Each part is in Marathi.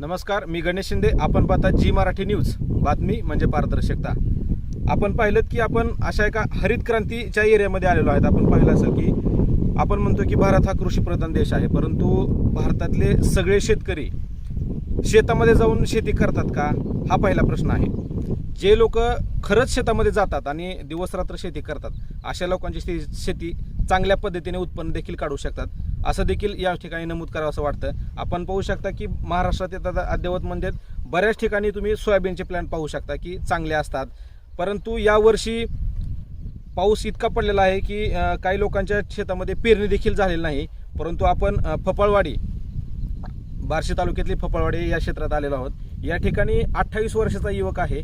नमस्कार मी गणेश शिंदे. आपण पाहता जी मराठी न्यूज. बातमी म्हणजे पारदर्शकता. आपण पाहिलं की आपण अशा एका हरित क्रांतीच्या एरियामध्ये आलेलो आहेत. आपण पाहिलं असेल की आपण म्हणतो की भारत हा कृषीप्रधान देश आहे. परंतु भारतातले सगळे शेतकरी शेतामध्ये जाऊन शेती करतात का? हा पहिला प्रश्न आहे. जे लोक खरंच शेतामध्ये जातात आणि दिवसरात्र शेती करतात अशा लोकांची शेती शेती चांगल्या पद्धतीने उत्पन्न देखील काढू शकतात. असं देखील या ठिकाणी नमूद करावं असं वाटतं. आपण पाहू शकता की महाराष्ट्रात येतात अद्ययावत म्हणजे बऱ्याच ठिकाणी तुम्ही सोयाबीनचे प्लॅन पाहू शकता की चांगले असतात. परंतु यावर्षी पाऊस इतका पडलेला आहे की काही लोकांच्या शेतामध्ये पेरणी देखील झालेली नाही. परंतु आपण फपळवाडी बार्शी तालुक्यातली फपळवाडी या क्षेत्रात आलेलो आहोत. या ठिकाणी अठ्ठावीस वर्षाचा युवक आहे.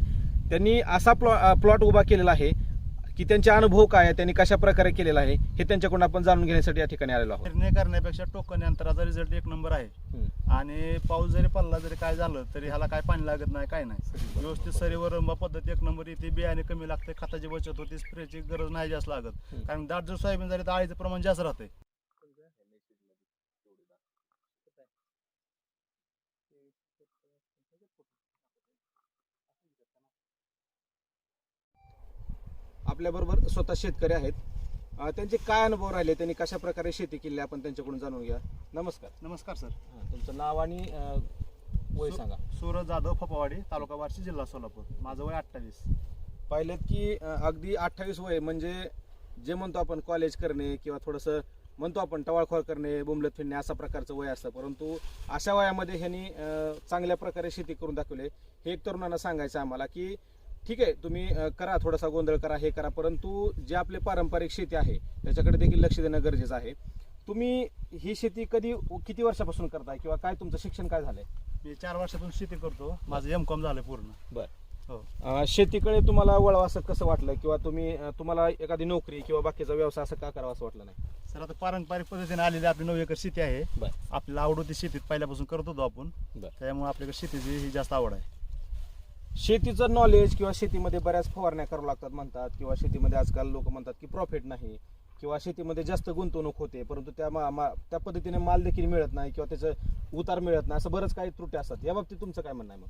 त्यांनी असा प्लॉ प्लॉट उभा केलेला आहे. की त्यांचे अनुभव काय आहे त्यांनी कशा प्रकारे केलेला आहे हे त्यांच्याकडून आपण जाणून घेण्यासाठी या ठिकाणी आलेलो आहोत. निर्णय करण्यापेक्षा टोकन यंत्राचा रिझल्ट एक नंबर आहे. आणि पाऊस जरी पडला जरी काय झालं तरी ह्याला काय पाणी लागत नाही काय नाही. व्यवस्थित सरीवर पद्धत एक नंबर येते बियाणे कमी लागते खताची बचत होते स्प्रेची गरज नाही जास्त लागत. कारण दाट जर सोयाबीन झाली तर आळीचं प्रमाण जास्त राहते. आपल्याबरोबर स्वतः शेतकरी आहेत. अं, त्यांचे काय अनुभव राहिले? त्यांनी कशा प्रकारे शेती केली? आपण त्यांच्याकडून जाणून घ्या नमस्कार. नमस्कार सर. हां, तुमचं नाव आणि अं, वय सु- सांगा. सूरज जाधव फपावाडी तालुका बार्शी जिल्हा सोलापूर. माझं वय अठ्ठावीस. पाहिलेत की अं, अगदी अठ्ठावीस वय म्हणजे जे म्हणतो आपण कॉलेज करणे किंवा थोडंसं म्हणतो आपण टवाळखोळ करणे बुमलत फिरणे अशा प्रकारचं वय असतं. परंतु अशा वयामध्ये ह्यांनी अं, चांगल्या प्रकारे शेती करून दाखवले. हे एक तरुणांना सांगायचं आम्हाला की ठीक आहे तुम्ही करा थोडासा गोंधळ करा हे करा. परंतु जे आपले पारंपरिक शेती आहे त्याच्याकडे देखील लक्ष देणं गरजेचं आहे. तुम्ही ही शेती कधी किती वर्षापासून करताय किंवा काय तुमचं शिक्षण काय झालंय? मी चार वर्षातून शेती करतो. माझं एम कॉम झालं पूर्ण. बर. हो. शेतीकडे तुम्हाला वळवा असं कसं वाटलं किंवा तुम्ही तुम्हाला एखादी नोकरी किंवा बाकीचा व्यवसाय असं का करावा असं वाटलं नाही? सर आता पारंपरिक पद्धतीने आलेली आपली नऊ एकर शेती आहे. बर. आपल्याला आवड होती शेतीत पहिल्यापासून करत होतो आपण. त्यामुळे आपल्याकडे शेतीची ही जास्त आवड आहे. शेतीचं नॉलेज किंवा शेतीमध्ये बऱ्याच फवारण्या करावं लागतात म्हणतात किंवा शेतीमध्ये आजकाल लोक म्हणतात की प्रॉफिट नाही किंवा शेतीमध्ये जास्त गुंतवणूक होते परंतु त्या मा- मा- त्या पद्धतीने माल देखील मिळत नाही किंवा त्याचं उतार मिळत नाही असं बरंच काही त्रुटी असतात. या बाबतीत तुमचं काय म्हणणं आहे मग?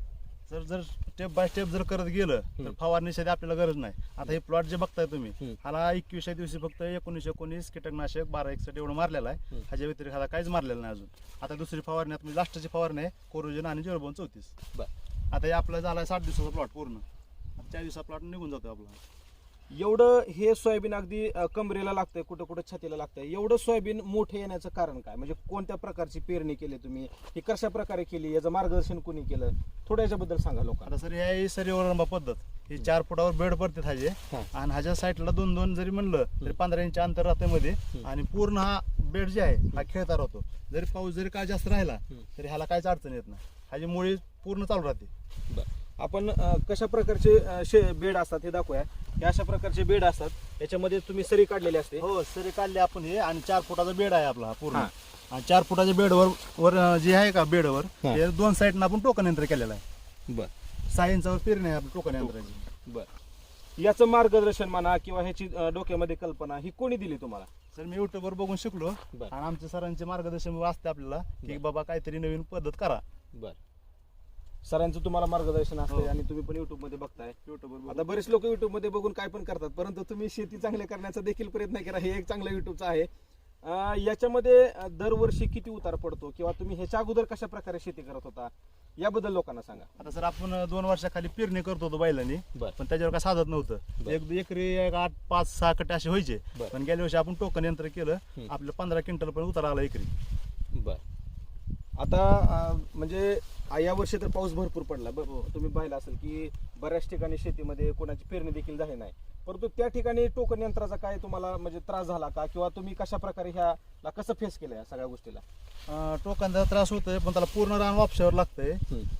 जर जर स्टेप बाय स्टेप जर करत गेलं तर हम्म. फवारणीसाठी आपल्याला गरज नाही. आता हे प्लॉट जे बघताय तुम्ही. ह्याला एकवीसशे दिवशी फक्त एकोणीसशे एकोणीस कीटकनाशक बारा एकसठ एवढं मारलेलं आहे. ह्याच्या व्यतिरिक्त ह्याला काहीच मारलेलं नाही अजून. आता दुसरी फवारणी लास्टची फवारणी आहे कोरोजन आणि झिरो चौतीस. आता हे आपला झाला साठ दिवसाचा प्लॉट पूर्ण. आता चार दिवसा प्लॉट निघून जातो आपला. एवढं हे सोयाबीन अगदी अं, कमरेला लागतंय कुठं कुठं छातीला लागतंय. एवढं सोयाबीन मोठे येण्याचं कारण काय? म्हणजे कोणत्या प्रकारची पेरणी केली तुम्ही? ही कशा प्रकारे केली? याचं मार्गदर्शन कोणी केलं? थोडं याच्याबद्दल सांगा लोकांना. आता सर ही सरीवर रंबा पद्धत ही चार फुटावर बेड पडते ह्याचे हा. आणि ह्याच्या साईडला दोन दोन जरी म्हणलं तरी पंधरा इंच अंतर राहते मध्ये. आणि पूर्ण हा बेड जे आहे हा खेळता राहतो. जरी पाऊस जरी काय जास्त राहिला हम्म. तरी ह्याला काहीच अडचण येत नाही. ह्याची मुळी पूर्ण चालू राहते. बरं. आपण अं, कशा प्रकारचे अं, शे बेड असतात हे दाखवूया. हे अशा प्रकारचे बेड असतात. याच्यामध्ये तुम्ही सरी काढलेली असते. हो सरी काढली आपण हे आणि चार फुटाचा बेड आहे आपला हा पूर्ण. हा. आणि चार फुटाच्या बेडवर वर अं, जे आहे का बेडवर हा. ते दोन साईडनं आपण टोकन यंत्र केलेलं आहे. बर. सहा इंचावर पेरणी आहे आपली टोकन यंत्राची बर. याचं मार्गदर्शन म्हणा किंवा ह्याची अं, डोक्यामध्ये कल्पना ही कोणी दिली तुम्हाला? सर मी युट्यूबवर बघून शिकलो. बर. आणि आमच्या सरांचे मार्गदर्शन वाचते आपल्याला की. बाबा काहीतरी नवीन पद्धत करा. बर. सरांचं तुम्हाला मार्गदर्शन असते हो. आणि तुम्ही पण युट्यूबमध्ये बघताय. युट्यूबवर आता बरेच लोक युट्यूबमध्ये बघून काय पण करतात परंतु तुम्ही शेती चांगल्या करण्याचा देखील प्रयत्न करा. हे एक चांगलं युट्यूबचं आहे. अं, याच्यामध्ये अं, दरवर्षी किती उतार पडतो किंवा तुम्ही ह्याच्या अगोदर कशा प्रकारे शेती करत होता याबद्दल लोकांना सांगा. आता सर आपण दोन वर्षाखाली पेरणी करत होतो बैलांनी बर. पण त्याच्यावर काय साधत बर. नव्हतं एक एकरी एक आठ पाच सहा कट्टे असे व्हायचे. बर. पण गेल्या वर्षी आपण टोकन यंत्र केलं हम्म. आपलं पंधरा क्विंटल पण उतार आला एकरी. बर. आता अं, म्हणजे आ- या वर्षी तर पाऊस भरपूर पडला. ब- तुम्ही पाहिलं असेल की बऱ्याच ठिकाणी शेतीमध्ये कोणाची पेरणी देखील झाली नाही. परंतु त्या ठिकाणी टोकन यंत्राचा काय तुम्हाला म्हणजे त्रास झाला का? किंवा तुम्ही कशा प्रकारे ह्याला कसं फेस केलं या सगळ्या गोष्टीला? अं, टोकनचा त्रास होतोय पण त्याला पूर्ण रान वापशावर लागतंय.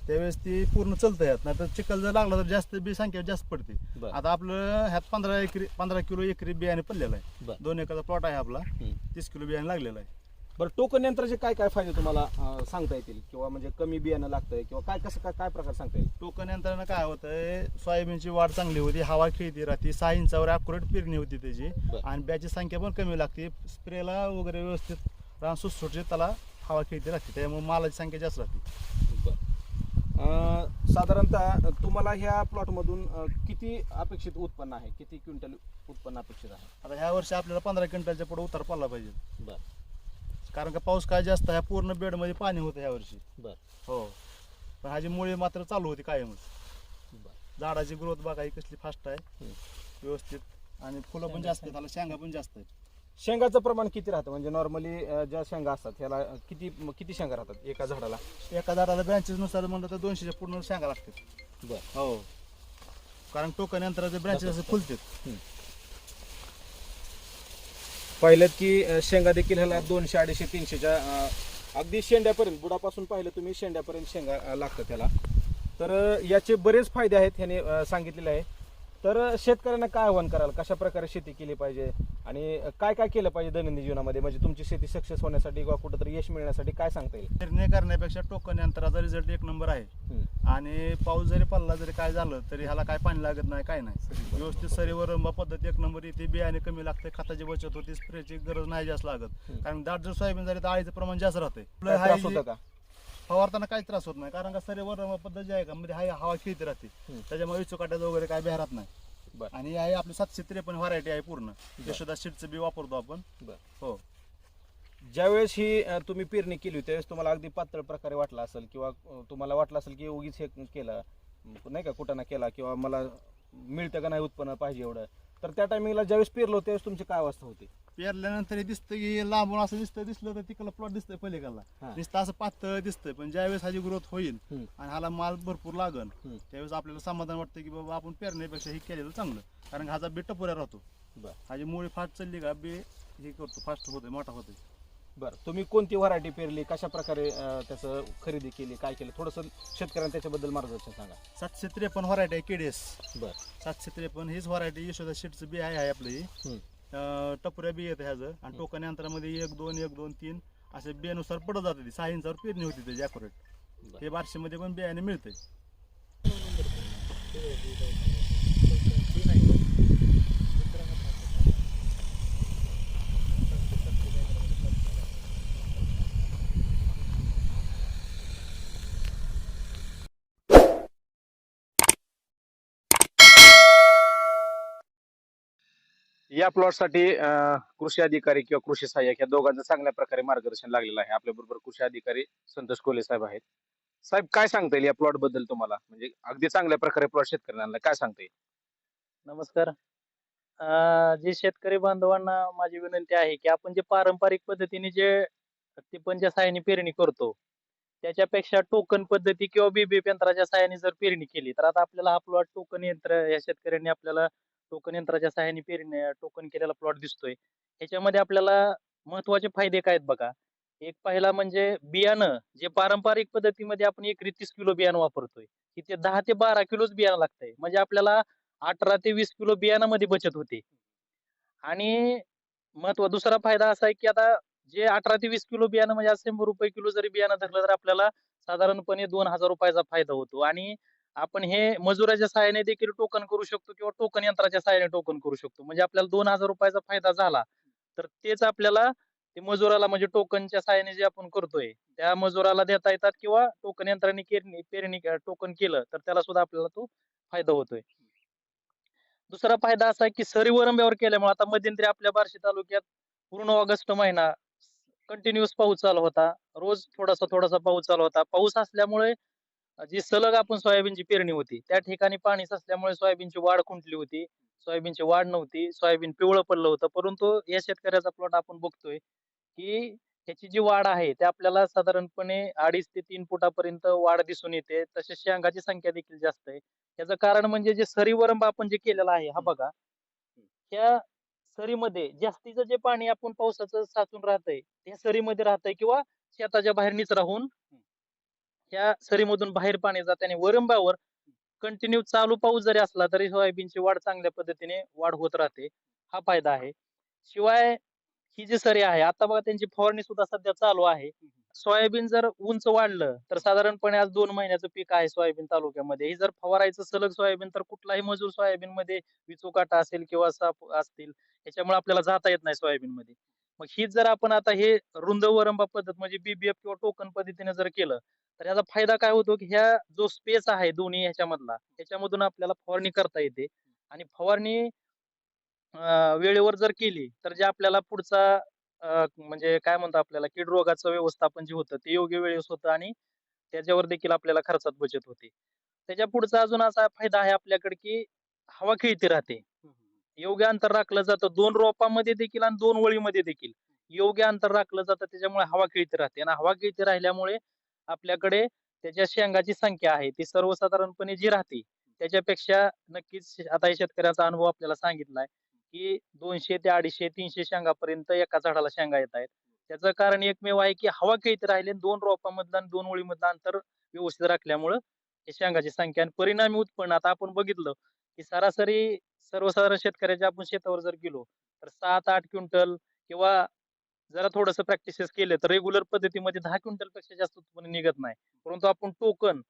त्यावेळेस ती पूर्ण चलतं यात. नाही तर चिखल जर लागला तर जास्त बी संख्या जास्त पडते. बर. आता आपलं ह्यात पंधरा एकरी पंधरा किलो एकरी बियाणे पडलेलं आहे. बर. दोन एकरचा प्लॉट आहे आपला. तीस किलो बियाणे लागलेलं आहे. बरं टोकन यंत्राचे काय काय फायदे तुम्हाला अं, सांगता येतील? किंवा म्हणजे कमी बियाणं लागतंय किंवा काय कसं काय काय प्रकार सांगता येईल? टोकन यंत्रानं काय होतंय सोयाबीनची वाढ चांगली होती हवा खेळती राहते सहा इंचावर अॅक्युरेट पेरणी होती त्याची. बर. आणि ब्याची संख्या पण कमी लागते स्प्रेला वगैरे व्यवस्थित रान सुटसुटीत त्याला हवा खेळती राहते त्यामुळे मालाची संख्या जास्त राहते. बरं. अं, साधारणतः तुम्हाला ह्या प्लॉटमधून अं, किती अपेक्षित उत्पन्न आहे? किती क्विंटल उत्पन्न अपेक्षित आहे? आता ह्या वर्षी आपल्याला पंधरा क्विंटलच्या पुढे उतार पडला पाहिजे. बर. कारण का पाऊस काय जास्त आहे पूर्ण बेडमध्ये पाणी होतं ह्या वर्षी. बर. हो. पण ह्याची मुळे मात्र चालू होती कायमच बर. झाडाची ग्रोथ बघा ही कसली फास्ट आहे. व्यवस्थित. आणि फुलं पण जास्त आहेत त्याला शेंगा पण जास्त आहेत. शेंगाचं प्रमाण किती राहतं? म्हणजे नॉर्मली ज्या शेंगा असतात ह्याला किती किती शेंगा राहतात एका झाडाला? एका झाडाला ब्रँचेस नुसार म्हणलं तर दोनशेच्या पूर्ण शेंगा लागतात. बर. हो. कारण टोकन यंत्राचे ब्रँचेस असे फुलतात. पाहिलं की अं, शेंगा देखील ह्याला दोनशे अडीचशे तीनशेच्या अगदी शेंड्यापर्यंत बुडापासून पाहिलं तुम्ही शेंड्यापर्यंत शेंगा लागतं लागतात त्याला तर याचे बरेच फायदे आहेत ह्याने सांगितलेले आहे. तर शेतकऱ्यांना काय आव्हान कराल? कशा प्रकारे शेती केली पाहिजे? आणि काय काय केलं पाहिजे दैनंदिन जीवनामध्ये? म्हणजे तुमची शेती सक्सेस होण्यासाठी किंवा कुठंतरी यश मिळण्यासाठी काय सांगता येईल? निर्णय करण्यापेक्षा टोकन यंत्राचा रिझल्ट एक नंबर आहे. आणि पाऊस जरी पडला जरी काय झालं तरी ह्याला काय पाणी लागत नाही काय नाही. व्यवस्थित सरीवर रंबा पद्धत एक नंबर येते बियाणे कमी लागते खताची बचत होते स्प्रेची गरज नाही जास्त लागत. कारण दाट जर सोयाबीन झाली तर आळीचं प्रमाण जास्त राहते. फवारताना काही त्रास होत नाही. कारण का सरीवर रंबा पद्धत जी आहे का मध्ये हाय हवा खेळते राहते. त्याच्यामुळे विचुकाट्याचं वगैरे काय बेहरात नाही. बरं. आणि आहे आपली सातशे त्रेपन्न व्हरायटी आहे पूर्ण. यशोदा सीडचं बी वापरतो आपण. बरं. हो. ज्यावेळेस ही अ, तुम्ही पेरणी केली होती त्यावेळेस तुम्हाला अगदी पातळ प्रकारे वाटला असेल किंवा अ, तुम्हाला वाटलं असेल की उगीच हे केलं नाही का कुठं ना केला किंवा मला मिळतं का नाही उत्पन्न पाहिजे एवढं. तर त्या टायमिंगला ज्यावेळेस पेरलो त्यावेळेस तुमची काय अवस्था होती पेरल्यानंतर हे दिसतं की लांबून असं दिसतं दिसलं तर तिकडला प्लॉट दिसतंय पलीकडला हा. दिसतं असं पातळ दिसतंय पण ज्यावेळेस ह्याची ग्रोथ होईल हम्म. आणि ह्याला माल भरपूर लागन हम्म. त्यावेळेस आपल्याला समाधान वाटतं की बाबा आपण पेरण्यापेक्षा हे केलेलं चांगलं कारण ह्याचा बी टपोऱ्या राहतो बरं ह्याची मुळी फास्ट चालली का बी हे करतो फास्ट होतोय मोठा होतोय बरं तुम्ही कोणती व्हरायटी पेरली? कशा प्रकारे अ, त्याचं खरेदी केली? काय केलं? थोडंसं शेतकऱ्यांना त्याच्याबद्दल मार्गदर्शन सांगा. सातशे त्रेपन्न व्हरायटी आहे केडीएस. बरं. सातशे त्रेपन्न हीच व्हरायटी यशोदा शेटचं बी आहे आपलं. ही हम्म. टपोऱ्या बी येतं ह्याचं. आणि टोकन यंत्रामध्ये एक दोन एक दोन तीन असे बियानुसार पडत जाते ती. सहा इंचावर पेरणी होती त्याची अॅक्युरेट बरं. हे बारशेमध्ये पण बियाणे मिळते या प्लॉटसाठी कृषी अधिकारी किंवा कृषी सहाय्यक या दोघांचं चांगल्या प्रकारे मार्गदर्शन लागलेलं आहे. आपल्या बरोबर कृषी अधिकारी संतोष कोले साहेब आहेत. साहेब काय सांगता येईल या प्लॉटबद्दल तुम्हाला? म्हणजे अगदी चांगल्या प्रकारे प्लॉट शेतकऱ्यांना काय सांगता येईल? नमस्कार. अं, जे शेतकरी बांधवांना माझी विनंती आहे की आपण जे पारंपरिक पद्धतीने जे टिपणच्या साहाय्याने पेरणी करतो त्याच्यापेक्षा टोकन पद्धती किंवा बीबीएफ यंत्राच्या साहाय्याने जर पेरणी केली तर आता आपल्याला हा प्लॉट टोकन यंत्र या शेतकऱ्यांनी आपल्याला टोकन यंत्राच्या सहाय्याने पेरणी टोकन केलेला प्लॉट दिसतोय. ह्याच्यामध्ये आपल्याला महत्त्वाचे फायदे काय आहेत बघा? एक पहिला म्हणजे बियाणं जे पारंपरिक पद्धतीमध्ये आपण एक तीस किलो बियाणं वापरतोय. तिथे दहा ते बारा किलोच बियाणं लागतंय. म्हणजे आपल्याला अठरा ते वीस किलो बियाणामध्ये बचत होते. आणि महत्त्व दुसरा फायदा असा आहे की आता जे अठरा ते वीस किलो बियाणं म्हणजे शंभर रुपये किलो जरी बियाणं धरलं तर आपल्याला साधारणपणे दोन हजार रुपयाचा फायदा होतो. आणि आपण हे मजुराच्या सहाय्याने देखील टोकन करू शकतो किंवा टोकन यंत्राच्या सहाय्याने टोकन करू शकतो. म्हणजे आपल्याला दोन हजार रुपयाचा फायदा झाला तर तेच आपल्याला ते मजुराला म्हणजे टोकनच्या सहाय्याने जे आपण करतोय त्या मजुराला देता येतात किंवा टोकन यंत्राने पेरणी टोकन केलं तर त्याला सुद्धा आपल्याला तो फायदा होतोय. दुसरा फायदा असा आहे की सरी वरंब्यावर केल्यामुळे आता मध्यंतरी आपल्या बार्शी तालुक्यात पूर्ण ऑगस्ट महिना कंटिन्युअस पाऊस चालू होता. रोज थोडासा थोडासा पाऊस चालू होता. पाऊस असल्यामुळे जी सलग आपण सोयाबीनची पेरणी होती त्या ठिकाणी पाणी साचल्यामुळे सोयाबीनची वाढ खुंटली होती. सोयाबीनची वाढ नव्हती सोयाबीन पिवळं पडलं होतं. परंतु या शेतकऱ्याचा प्लॉट आपण बघतोय की ह्याची जी वाढ आहे ते आपल्याला साधारणपणे अडीच ते तीन फुटापर्यंत वाढ दिसून येते. तसेच शेंगाची संख्या देखील जास्त आहे. याचं कारण म्हणजे जे सरी वरंब आपण जे केलेला आहे हा बघा. ह्या सरीमध्ये जास्तीचं जे पाणी आपण पावसाचं साचून राहतंय त्या सरीमध्ये राहतंय किंवा शेताच्या बाहेर निच राहून ह्या सरीमधून बाहेर पाणी जात आणि वरंबावर कंटिन्यू चालू पाऊस जरी असला तरी सोयाबीनची वाढ चांगल्या पद्धतीने वाढ होत राहते. हा फायदा आहे. शिवाय ही जी सरी आहे आता बघा त्यांची फवारणी सुद्धा सध्या चालू आहे. सोयाबीन जर उंच वाढलं तर साधारणपणे आज दोन महिन्याचं पीक आहे सोयाबीन तालुक्यामध्ये. हे जर फवारायचं सलग सोयाबीन तर कुठलाही मजूर सोयाबीन मध्ये विचूकाटा असेल किंवा साप असतील याच्यामुळे आपल्याला जाता येत नाही सोयाबीन मध्ये मग हीच जर आपण आता हे रुंद वरंबा पद्धत म्हणजे बीबीएफ किंवा टोकन पद्धतीने जर केलं तर याचा फायदा काय होतो की ह्या जो स्पेस आहे दोन्ही ह्याच्यामधला त्याच्यामधून आपल्याला फवारणी करता येते. आणि फवारणी वेळेवर जर केली तर जे आपल्याला पुढचा म्हणजे काय म्हणतो आपल्याला कीड रोगाचं व्यवस्थापन जे होतं ते योग्य वेळेस होतं आणि त्याच्यावर देखील आपल्याला खर्चात बचत होते. त्याच्या पुढचा अजून असा फायदा आहे आपल्याकडे की हवा खेळती राहते. योग्य अंतर राखलं जातं. दोन रोपामध्ये देखील आणि दोन वळीमध्ये देखील योग्य अंतर राखलं जातं त्याच्यामुळे हवा खेळती राहते. आणि हवा खेळती राहिल्यामुळे आपल्याकडे त्याच्या शेंगाची संख्या आहे. ती सर्वसाधारणपणे जी राहते त्याच्यापेक्षा नक्कीच आता शेतकऱ्याचा अनुभव आपल्याला सांगितलाय की दोनशे ते अडीचशे तीनशे शेंगापर्यंत एका झाडाला शेंगा येत आहेत. त्याचं कारण एकमेव आहे की हवा खेळत राहिले आणि दोन रोपामधलं आणि दोन ओळीमधलं अंतर व्यवस्थित राखल्यामुळं हे शेंगाची संख्या आणि परिणामी उत्पन्न. आता आपण बघितलं की सरासरी सर्वसाधारण शेतकऱ्याच्या आपण शेतावर जर गेलो तर सात आठ क्विंटल किंवा जरा थोडंसं प्रॅक्टिसेस केले तर रेग्युलर पद्धतीमध्ये दहा क्विंटलपेक्षा जास्त उत्पन्न निघत नाही. परंतु आपण टोकन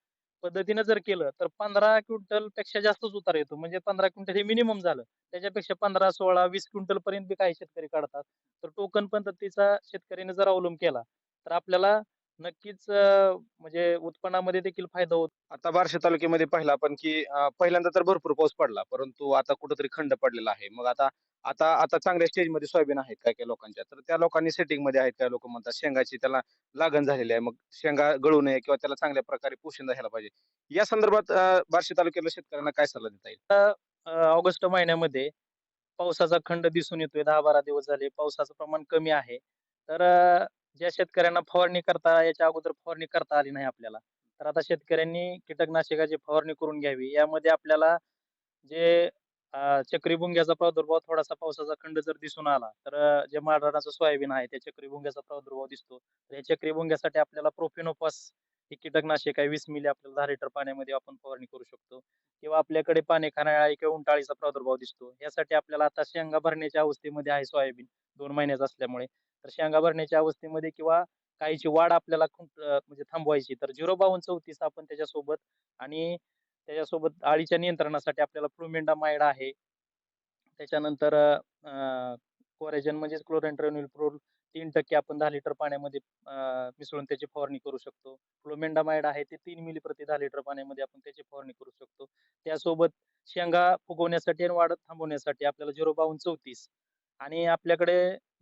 पद्धतीने जर केलं तर पंधरा क्विंटलपेक्षा जास्तच उतार येतो. म्हणजे पंधरा क्विंटल हे मिनिमम झालं. त्याच्यापेक्षा पंधरा सोळा वीस क्विंटल पर्यंत बी काही शेतकरी काढतात. तर टोकन पद्धतीचा शेतकऱ्याने जर अवलंब केला तर आपल्याला नक्कीच अं, म्हणजे उत्पन्नामध्ये देखील फायदा होतो आता बार्शी तालुक्यामध्ये पाहिलं आपण की अं, पहिल्यांदा तर भरपूर पाऊस पडला परंतु आता कुठंतरी खंड पडलेला आहे. मग आता आता आता चांगल्या स्टेजमध्ये सोयाबीन आहेत काय काय लोकांच्या. तर त्या लोकांनी सेटिंगमध्ये आहेत काय लोक म्हणतात शेंगाची त्याला लागण झालेली आहे. मग शेंगा गळू नये किंवा त्याला चांगल्या प्रकारे पोषण द्यायला पाहिजे. या संदर्भात अं, बार्शी तालुक्यातल्या शेतकऱ्यांना काय सल्ला देता येईल? अं, ऑगस्ट महिन्यामध्ये पावसाचा खंड दिसून येतोय. दहा बारा दिवस झाले पावसाचं प्रमाण कमी आहे. तर अं, ज्या शेतकऱ्यांना फवारणी करता याच्या अगोदर फवारणी करता आली नाही आपल्याला. तर आता शेतकऱ्यांनी कीटकनाशकाची फवारणी करून घ्यावी. यामध्ये आपल्याला जे चक्रीभुंग्याचा प्रादुर्भाव थोडासा पावसाचा खंड जर दिसून आला तर जे माळरानाचं सोयाबीन आहे त्या चक्रीभुंग्याचा प्रादुर्भाव दिसतो. तर या चक्रीभुंग्यासाठी आपल्याला प्रोफिनोफॉस हे कीटकनाशक आहे वीस मिली आपल्याला दहा लिटर पाण्यामध्ये आपण फवारणी करू शकतो. किंवा आपल्याकडे पाणी खाणाळी किंवा उंटाळीचा प्रादुर्भाव दिसतो. यासाठी आपल्याला आता शेंगा भरण्याच्या अवस्थेमध्ये आहे सोयाबीन दोन महिन्याचं असल्यामुळे. तर शेंगा भरण्याच्या अवस्थेमध्ये किंवा काहीची वाढ आपल्याला खुंट- म्हणजे थांबवायची तर झिरो बावन चौतीस आपण त्याच्यासोबत आणि त्याच्यासोबत अळीच्या नियंत्रणासाठी आपल्याला फ्लुमेंडामाइड आहे. त्याच्यानंतर कोरेजन म्हणजेच क्लोरेंट्रेनिलप्रोल तीन टक्के आपण दहा लिटर पाण्यामध्ये मिसळून त्याची फवारणी करू शकतो. फ्लोमेंडामाइड आहे ते तीन मिली प्रति दहा लिटर पाण्यामध्ये आपण त्याची फवारणी करू शकतो. त्यासोबत शेंगा फुगवण्यासाठी आणि वाढत थांबवण्यासाठी आपल्याला झिरो बावन्न चौतीस आणि आपल्याकडे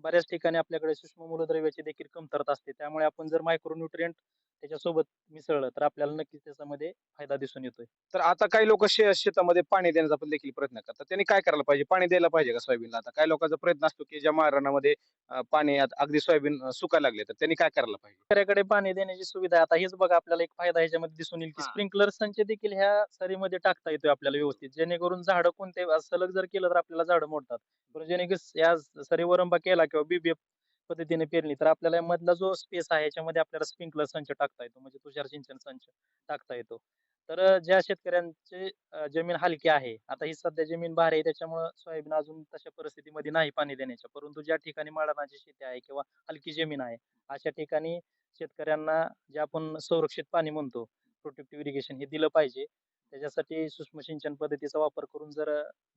बऱ्याच ठिकाणी आपल्याकडे सूक्ष्म मूलद्रव्याची देखील कमतरता असते. त्यामुळे आपण जर मायक्रोन्युट्रियंट त्याच्यासोबत मिसळलं तर आपल्याला नक्कीच त्याच्यामध्ये फायदा दिसून येतोय. तर आता काही लोक शेतामध्ये पाणी देण्याचा पण देखील प्रयत्न करतात. त्यांनी काय करायला पाहिजे? पाणी द्यायला पाहिजे का सोयाबीनला? आता काही लोकांचा प्रयत्न असतो की ज्या माळरानामध्ये अं, पाणी अगदी सोयाबीन सुकायला लागले तर त्यांनी काय करायला पाहिजे? शेतकऱ्याकडे पाणी देण्याची सुविधा आता हेच बघा आपल्याला एक फायदा ह्याच्यामध्ये दिसून येईल की. स्प्रिंकलर संच देखील ह्या सरीमध्ये टाकता येतोय आपल्याला व्यवस्थित. जेणेकरून झाडं कोणते सलग जर केलं तर आपल्याला झाडं मोडतात. जेणेकरून या सरीवरंबा केला किंवा बीबीएफ पद्धतीने पेरली तर आपल्याला मधला जो स्पेस आहे याच्यामध्ये आपल्याला स्प्रिंकलर संच टाकता येतो. म्हणजे तुषार सिंचन संच टाकता येतो. तर ज्या शेतकऱ्यांचे जमीन हलकी आहे आता ही सध्या जमीन भारी आहे त्याच्यामुळे सोयाबीन अजून तशा परिस्थितीमध्ये नाही पाणी देण्याच्या. परंतु ज्या ठिकाणी माळरानाची शेती आहे किंवा हलकी जमीन आहे अशा ठिकाणी शेतकऱ्यांना जे आपण संरक्षित पाणी म्हणतो प्रोटेक्टिव्ह इरिगेशन हे दिलं पाहिजे. त्याच्यासाठी सूक्ष्म सिंचन पद्धतीचा वापर करून जर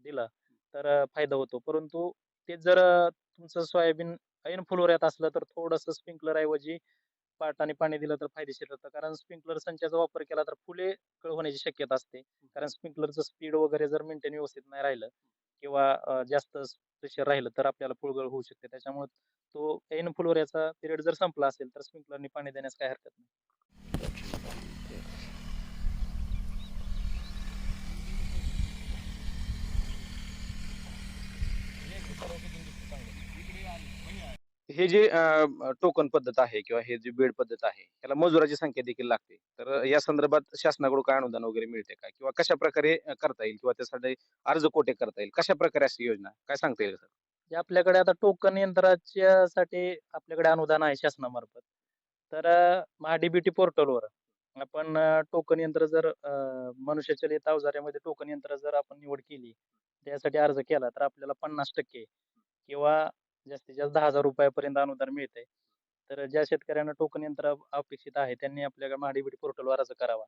दिला तर फायदा होतो. परंतु ते जर तुमचं सोयाबीन ऐन फुलोऱ्यात असलं तर थोडंसं स्प्रिंकलर ऐवजी पाटाने पाणी दिलं तर फायदेशीर होतं कारण स्प्रिंकलर संचाचा वापर केला तर फुले कळ होण्याची शक्यता असते. कारण स्प्रिंकलरचं स्पीड वगैरे जर मेंटेन व्यवस्थित नाही राहिलं किंवा जास्त प्रेशर राहिलं तर आपल्याला फुलगळ होऊ शकते. त्याच्यामुळे तो ऐन फुलोऱ्याचा पिरियड जर संपला असेल तर स्प्रिंकलरने पाणी देण्यास काही हरकत नाही. हे जे टोकन पद्धत आहे किंवा हे जे बेड पद्धत आहे याला मजुराची संख्या देखील लागते. तर या संदर्भात शासनाकडून काय अनुदान वगैरे मिळते का? किंवा कशा प्रकारे करता येईल? किंवा त्यासाठी अर्ज कोठे करता येईल? कशा प्रकारे अशी योजना? काय सांगता येईल सर? जे आपल्याकडे आता टोकन यंत्राच्या साठी आपल्याकडे अनुदान आहे शासनामार्फत. तर महाडीबीटी पोर्टलवर आपण टोकन यंत्र जर मनुष्यचलित अवजाऱ्यामध्ये टोकन यंत्र जर आपण निवड केली त्यासाठी अर्ज केला तर आपल्याला पन्नास टक्के किंवा जास्तीत जास्त दहा हजार रुपयापर्यंत अनुदान मिळते तर ज्या शेतकऱ्यांना टोकन यंत्र अपेक्षित आहे त्यांनी आपल्या महाडीबीटी पोर्टलवर अर्ज करावा.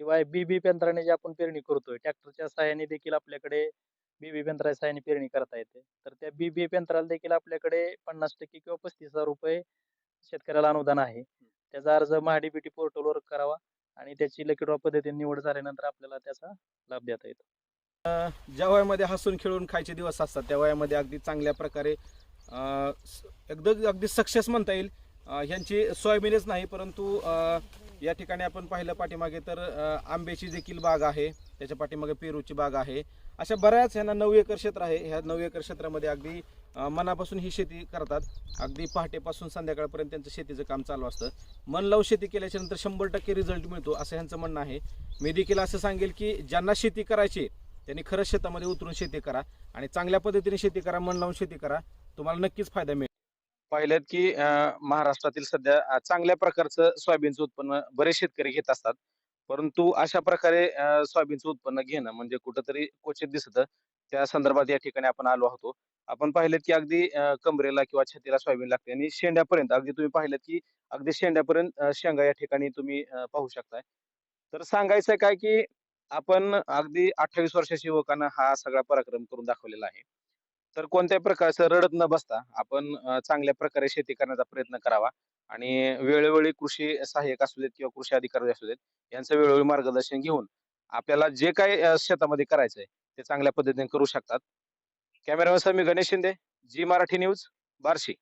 शिवाय बी बी यंत्राने जे आपण पेरणी करतोय ट्रॅक्टरच्या सहाय्याने देखील आपल्याकडे बी बी यंत्राच्या सहाय्याने पेरणी करता येते. तर त्या बी बी यंत्राला देखील आपल्याकडे पन्नास टक्के किंवा पस्तीस हजार रुपये शेतकऱ्याला अनुदान आहे. त्याचा अर्ज महाडीबीटी पोर्टलवर करावा आणि त्याची लकीडॉ पद्धतीने निवड झाल्यानंतर आपल्याला त्याचा लाभ देता येतो. ज्या वयामध्ये हसून खेळून खायचे दिवस असतात त्या वयामध्ये अगदी चांगल्या प्रकारे एकदम अगदी सक्सेस म्हणता येईल. ह्यांची सोयाबीनच नाही परंतु या ठिकाणी आपण पाहिलं पाठीमागे तर आंब्याची देखील बाग आहे. त्याच्या पाठीमागे पेरूची बाग आहे. अशा बऱ्याच ह्यांना नऊ एकर क्षेत्र आहे. ह्या नऊ एकर क्षेत्रामध्ये अगदी मनापासून ही शेती करतात. अगदी पहाटेपासून संध्याकाळपर्यंत त्यांचं शेतीचं काम चालू असतं. मन लावून शेती केल्याच्यानंतर शंभर टक्के रिझल्ट मिळतो असं ह्यांचं म्हणणं आहे. मी देखील असं सांगेल की ज्यांना शेती करायची त्यांनी खरंच शेतामध्ये उतरून शेती करा आणि चांगल्या पद्धतीने शेती करा मन लावून शेती करा. तुम्हाला नक्कीच फायदा मिळेल. पाहिलं की महाराष्ट्रातील सध्या चांगल्या प्रकारचं सोयाबीनचं उत्पन्न बरेच शेतकरी घेत असतात. परंतु अशा प्रकारे सोयाबीनचं उत्पन्न घेणं म्हणजे कुठंतरी क्वचित दिसतं. त्या संदर्भात या ठिकाणी आपण आलो होतो आपण पाहिलं की अगदी कमरेला किंवा छातीला सोयाबीन लागते आणि शेंड्यापर्यंत अगदी तुम्ही पाहिलं की अगदी शेंड्यापर्यंत शेंगा या ठिकाणी तुम्ही पाहू शकताय. तर सांगायचं काय की आपण अगदी अठ्ठावीस वर्षाच्या युवकांना हा सगळा पराक्रम करून दाखवलेला आहे. तर कोणत्याही प्रकारचं रडत न बसता आपण चांगल्या प्रकारे शेती करण्याचा प्रयत्न करावा आणि वेळोवेळी कृषी सहाय्यक असू देत किंवा कृषी अधिकारी असू देत यांचं वेळोवेळी मार्गदर्शन घेऊन आपल्याला जे काही शेतामध्ये शेतामध्ये करायचंय ते चांगल्या पद्धतीने करू शकतात. कॅमेरामॅन मी गणेश शिंदे जी मराठी न्यूज बार्शी.